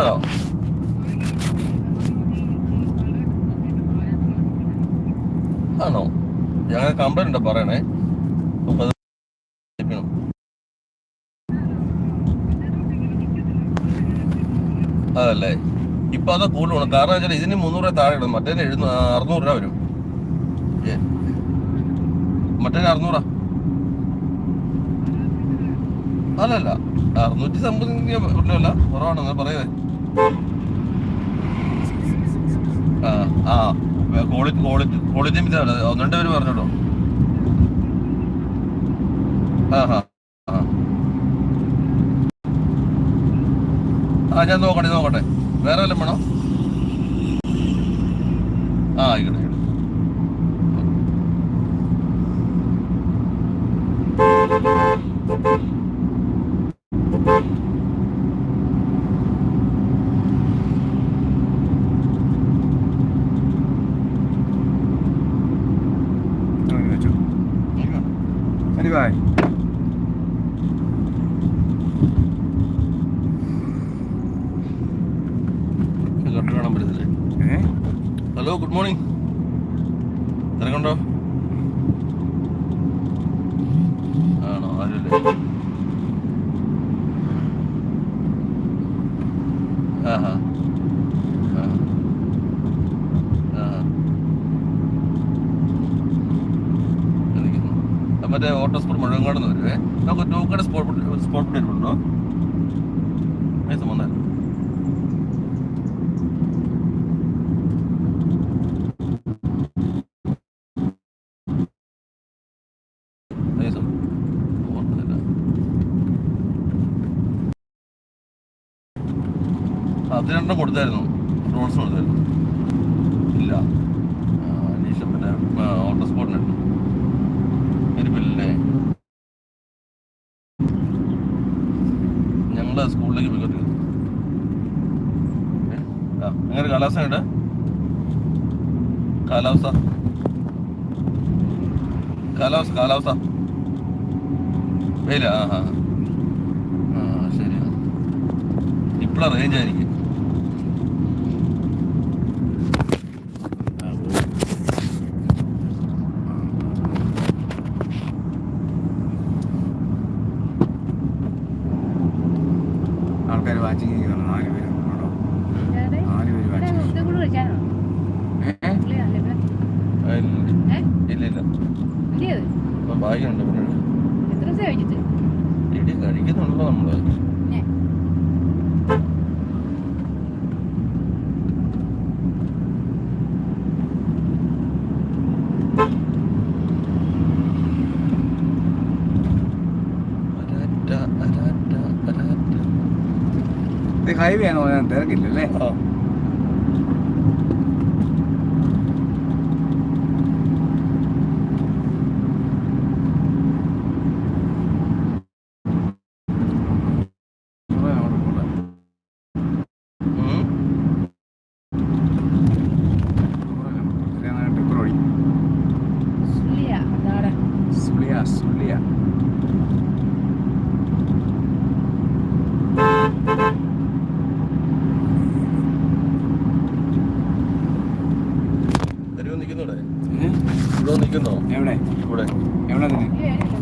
ആണോ ആണോ? ഞങ്ങൾ കംപ്ലൈന്റ് ഉണ്ട് പറയണേ മുപ്പത്. അതല്ലേ? ഇപ്പൊ അത് കൂടുതലാണ് കാരണം വെച്ചാൽ ഇതിന് മുന്നൂറ് രൂപ താഴെ ഇടും മറ്റേ എഴുന്നൂ അറുന്നൂറ് രൂപ വരും. മറ്റേ അറുന്നൂറാ? അല്ലല്ല. അറുന്നൂറ്റി അല്ല കുറവാണെന്ന് പറയുന്നത് ആ ക്വാളിറ്റി ക്വാളിറ്റി ക്വാളിറ്റി ഒന്ന് രണ്ട് പേര് പറഞ്ഞോട്ടോ ആ. ആ ഞാൻ നോക്കട്ടെ നോക്കട്ടെ. വേറെ വല്ലതും വേണോ? ആ ആയിക്കോട്ടെ ആയിക്കോട്ടെ. തിരക്കുണ്ടോ ആണോ? ആരുമില്ലേ? ആഹാ. മറ്റേ ഓട്ടോ സ്പോട്ട് മുഴുവൻ നിന്ന് വരുവേ. നമുക്ക് ടൂക്കട സ്പോട്ട് സ്പോട്ട് ഉണ്ടോ അത് കൊടുത്തായിരുന്നു. റോഡ്സ് കൊടുത്തായിരുന്നു. ഇല്ല. അനീഷ പിന്നെ ഓട്ടോ സ്പോട്ടിനുണ്ട് ഇരുപ്പില്ലേ ഞങ്ങൾ സ്കൂളിലേക്ക് പിക്കപ്പ് ചെയ്തു. എങ്ങനെ കാലാവസ്ഥ ഉണ്ട് കാലാവസ്ഥ? കാലാവസ്ഥ കാലാവസ്ഥ. വെയില? ആ ആ ശരി ഇപ്പഴാ റേഞ്ച് ആയിരിക്കും. ആൾക്കാർ വാച്ചിങ് ചെയ്യുന്നു നാല് പേര് കേട്ടോ നാല് പേര് വാച്ചിങ് ഇല്ല ഇല്ല. ഭാഗ്യമുണ്ട് ഹൈവേ ആണ്? തിരക്കില്ലല്ലേ ആ. കുറേ അങ്ങോട്ട് പോട്ടെ. ഉം. കുറേ അങ്ങോട്ട്. ഇതിലെ ടിപ്പർ ഓടി സുള്ളിയാ, അതാടെ. സുളിയ സുളിയ തെരുവ് നിൽക്കുന്നു ഇവിടെ ഏ? ഇവിടെ നിൽക്കുന്നോ എവിടെ ഇവിടെ എവിടെ നിന്ന് പുള്ളി വരില്ല.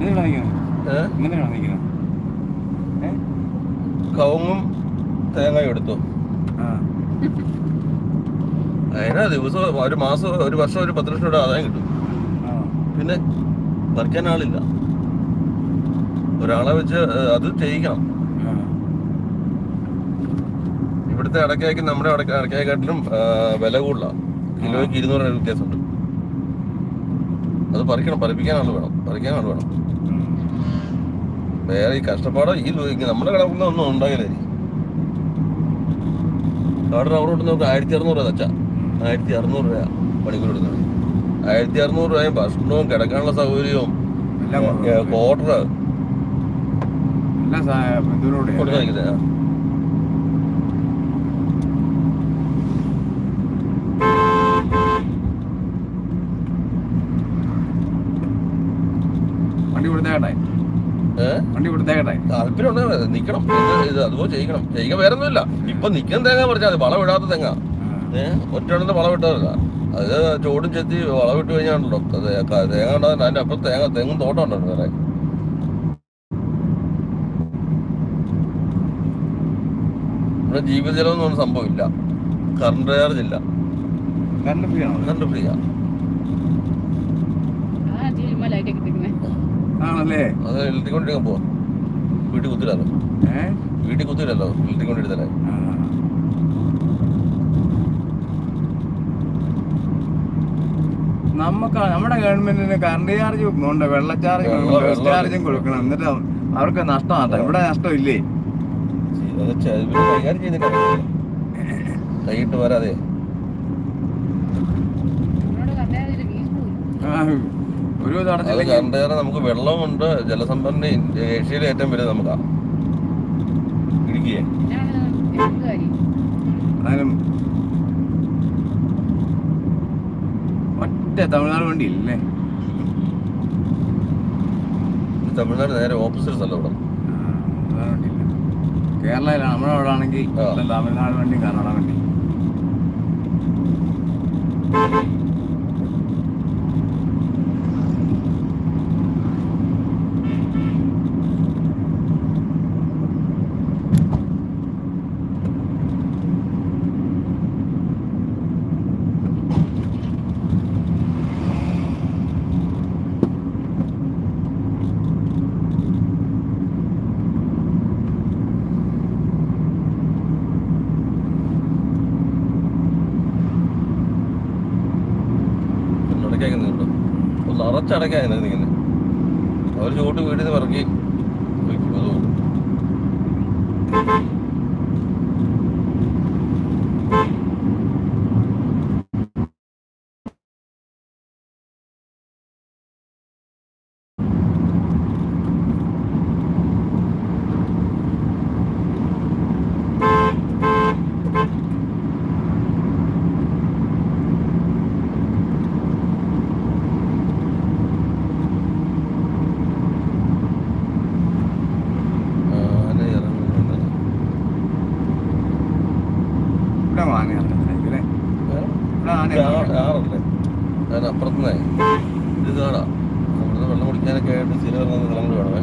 എന്തിനാ നിൽക്കുന്നത് ഏ എന്തിനാണ് നിൽക്കുന്നത് ഏ കവുങ്ങും തേങ്ങയും എടുത്തു. അതിനാ ദിവസം ഒരു മാസം ഒരു വർഷം ഒരു പത്ത് ലക്ഷം രൂപ ആദായം കിട്ടും. പിന്നെ പറിക്കാൻ ആളില്ല. ഒരാളെ വെച്ച് അത് ചെയ്യിക്കണം. ഇവിടുത്തെ അടക്കയ്ക്ക് നമ്മുടെ അടക്ക അടക്കയെക്കാട്ടിലും വില കൂടുതലാണ് കിലോയ്ക്ക് ഇരുന്നൂറ് രൂപ വ്യത്യാസമുണ്ട്. അത് പറിക്കണം പറിപ്പിക്കാൻ ആൾ വേണം പറിക്കാൻ ആൾ വേണം. വേറെ ഈ കഷ്ടപ്പാടോ ഈ നമ്മുടെ കിടക്കുന്ന ഒന്നും ഉണ്ടാകില്ല കാട് റബ്ബർ കൊണ്ട് നമുക്ക് ആയിരത്തി അറുന്നൂറ് രൂപ തച്ചാ ആയിരത്തി അറുന്നൂറ് രൂപ പണിക്കൂലി കൊടുക്കുന്നത്. ആയിരത്തി അറുന്നൂറ് രൂപയും ഭക്ഷണവും കിടക്കാനുള്ള സൗകര്യവും. ക്വാർട്ടർ കൊടുക്കുന്നത് വണ്ടി കൊടുത്തേട്ടെ ഏഹ് വണ്ടി കൊടുത്ത കൊടുത്തേക്കട്ടെ. താല്പര്യം നിക്കണം. ഇത് ഇത് അതുപോലെ ചെയ്യിക്കണം. ചെയ്യിക്കാൻ വേറെ ഒന്നുമില്ല ഇപ്പൊ നിൽക്കുന്ന തേങ്ങ പറിച്ചാൽ മതി. വളം ഇടാത്ത തേങ്ങ. ഏഹ് ഒറ്റ വളം ഇട്ടതല്ല അത് ചോടും ചെത്തി വളം ഇട്ട് കഴിഞ്ഞാണല്ലോ. തേങ്ങ ഉണ്ടാകുന്ന അതിന്റെ അപ്പുറം തേങ്ങ തെങ്ങും തോട്ടം ഉണ്ടോ വേറെ. ഇവിടെ ജീവിതജലം എന്ന് പറഞ്ഞ സംഭവം ഇല്ല കറണ്ട് ചാർജ് ഇല്ല. കറണ്ട് ഫ്രീ ആണ്? കറണ്ട് ഫ്രീ ആ ആണല്ലേ? അത് ഇലക്ട്രിക്കൊണ്ടിരിക്കാൻ പോവാ. വീട്ടിൽ കുത്തില്ലല്ലോ ഏഹ് വീട്ടിൽ കുത്തില്ലല്ലോ ഇലക്ട്രിക്കൊണ്ടിരുത്തല്ലേ ആ. നമുക്ക് നമ്മുടെ ഗവൺമെന്റിന് കറണ്ട് ചാർജ് ഉണ്ട് വെള്ള ചാർജ് ബസ് ചാർജും കൊടുക്കണം. എന്നിട്ട് അവർക്ക് നഷ്ടമാട്ടോ ഇവിടെ നഷ്ടമില്ലേ? കൈകാര്യം ചെയ്യുന്നില്ല കൈയിട്ട് വരാതെ. ആ, ഒരു അത് നമുക്ക് വെള്ളമുണ്ട് ജലസംഭരണി ഏഷ്യയിലെ ഏറ്റവും വലുത് നമുക്കാ ഇടുക്കിയെ. ഒറ്റ തമിഴ്നാട് വണ്ടി ഇല്ലേ ഇത് തമിഴ്നാട് നേരെ ഓപ്പോസിറ്റ് സ്ഥലം ഇവിടെ. കേരളയിലാണ്. നമ്മുടെ അവിടെ ആണെങ്കിൽ തമിഴ്നാട് വണ്ടി കർണാടക വണ്ടി. ഒന്ന് ഇങ്ങനെ അവർ ചോട്ട് വീട്ടിൽ നിന്ന് ഇറക്കി വെക്കും. അത് പോകും. ആന ഇറങ്ങുന്നുണ്ട്. ഇവിടെ വാങ്ങാണ് അല്ലേ ഏ? ഇവിടെ ആന ഇത് ആ- ആറല്ലേ അതിനപ്പുറത്തുനിന്നേ ഇത് കാണാം. അവിടുന്ന് വെള്ളം കുടിക്കാനൊക്കെ ആയിട്ട് സ്ഥിരം ഇറങ്ങുന്ന സ്ഥലങ്ങൾ വേണമേ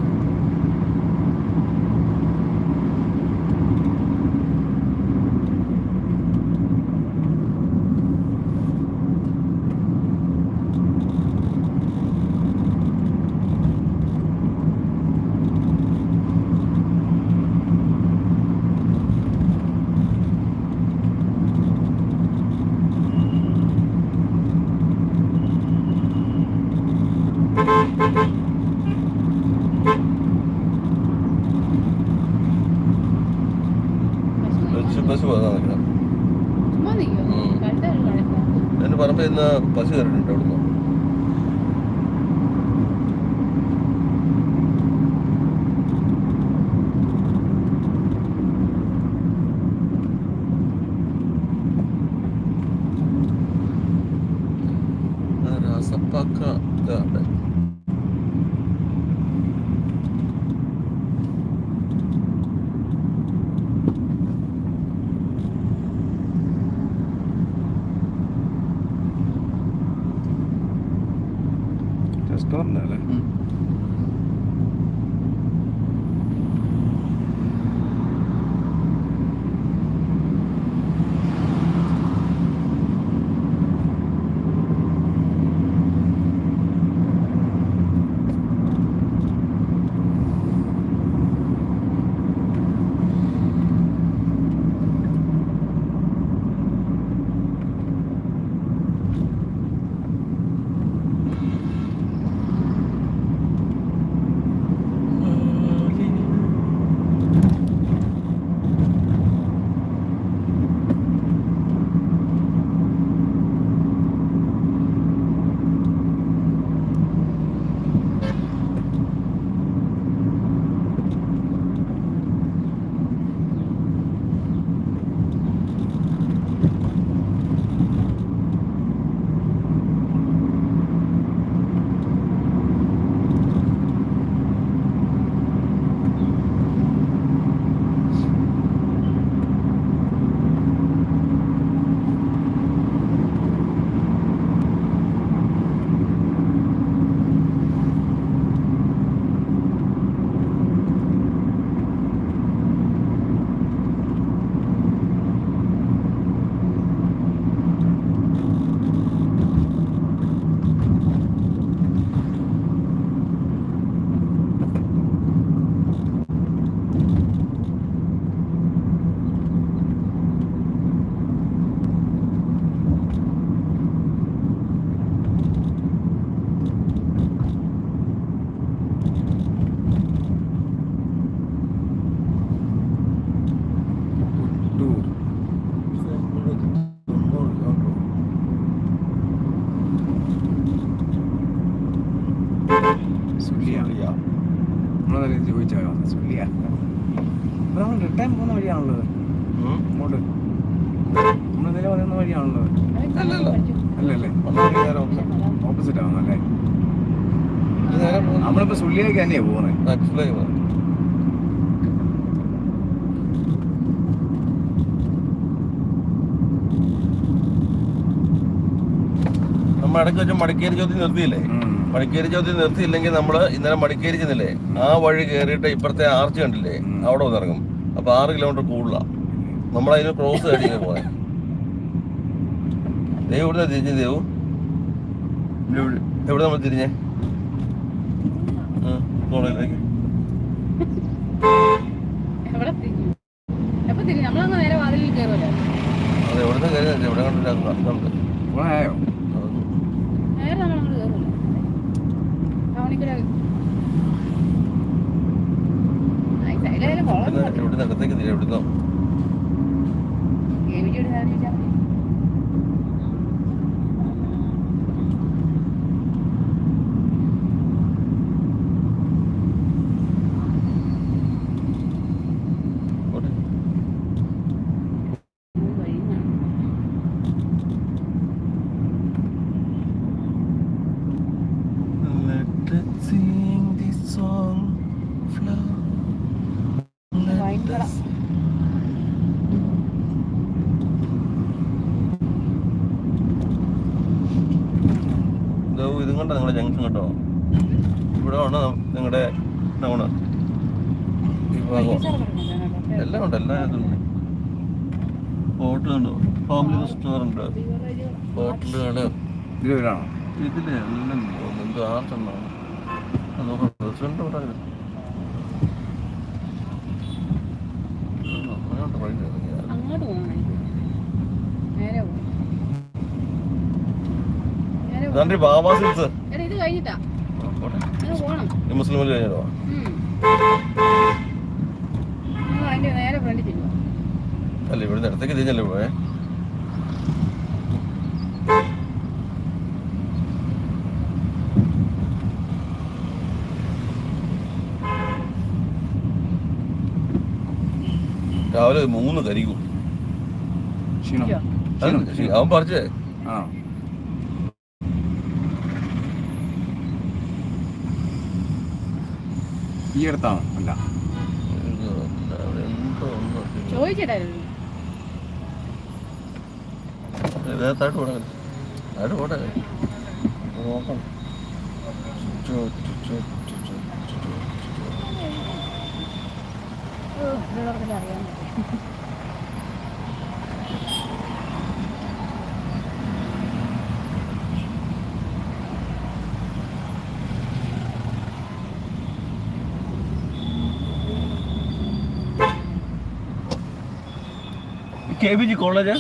നമ്മൾ റിട്ടേൺ പോകുന്ന വഴിയാണുള്ളത്. അങ്ങോട്ട്. നമ്മൾ പറയുന്ന വഴിയാണുള്ളത്. അല്ലല്ലേ. ഓപ്പോസിറ്റ് ആവുന്നു അല്ലേ? നേരെ പോകുന്നു. നമ്മളിപ്പോ സുള്ളിയിലേക്ക് തന്നെയാ പോകുന്നത്. നമ്മൾ. ഇടയ്ക്ക് വെച്ച് മടക്കേരി ചോദ്യം നിർത്തിയില്ലേ? മടിക്കേരി ചോദ്യം നിർത്തിയില്ലെങ്കിൽ നമ്മൾ ഇന്നലെ മടിക്കേരി ചെന്നില്ലേ? ആ വഴി കയറിയിട്ട് ഇപ്പുറത്തെ ആർച്ച് കണ്ടില്ലേ. അവിടെ വന്ന് ഇറങ്ങും. അപ്പൊ ആറ് കിലോമീറ്റർ കൂടുതലാണ് നമ്മളതിന് ക്രോസ് കഴിഞ്ഞു പോയെ ദേവ് എവിടെ തിരിഞ്ഞ് ദേവു? എവിടെ- നമ്മൾ തിരിഞ്ഞേ? ആ, കോളേജിലേക്ക് എവിടെ എവിടുന്ന് കയറി എവിടെ കണ്ടില്ല പോയോ നേരെ നമ്മൾ അങ്ങോട്ട് കയറുമല്ലോ കണ്ടോ നിങ്ങളുടെ ജംഗ്ഷൻ കേട്ടോ ഇവിടെ ആണ് നിങ്ങളുടെ ടൗണ് ഈ ഭാഗം എല്ലാം ഉണ്ട് എല്ലാം ഇതുണ്ട് ഹോട്ടലുണ്ട് ഫാമിലി റെസ്റ്റോറന്റ് ഹോട്ടലുകൾ ഇതിൽ എല്ലാം ആർട്ടെന്നാണ് നോക്കാം റെസ്റ്റോറന്റ് അങ്ങോട്ട് പോകണം നേരെ പോകണം പോകണം ബാബാ സിൽസ്. ഇത് കഴിഞ്ഞിട്ടാ. മുസ്ലിം കഴിഞ്ഞോ അല്ല ഇവിടുന്ന് ഇടത്തേക്ക് തിരിഞ്ഞല്ലേ പോയെ. രാവിലെ മൂന്ന് കരിക്കും. അവൻ പറിച്ചേ. ആ ഈ അടുത്താണ് അല്ല. ചോദിച്ചിട്ടായിരുന്നു താഴോട്ട് പോടാ താഴോട്ട് പോട്ടെ. നോക്കാം ചു, ചു, ചു, ചു, ചു, ചു, ചു, ചു. ഇവർക്ക് അറിയാൻ പറ്റും. కేబీజీ కాలేజా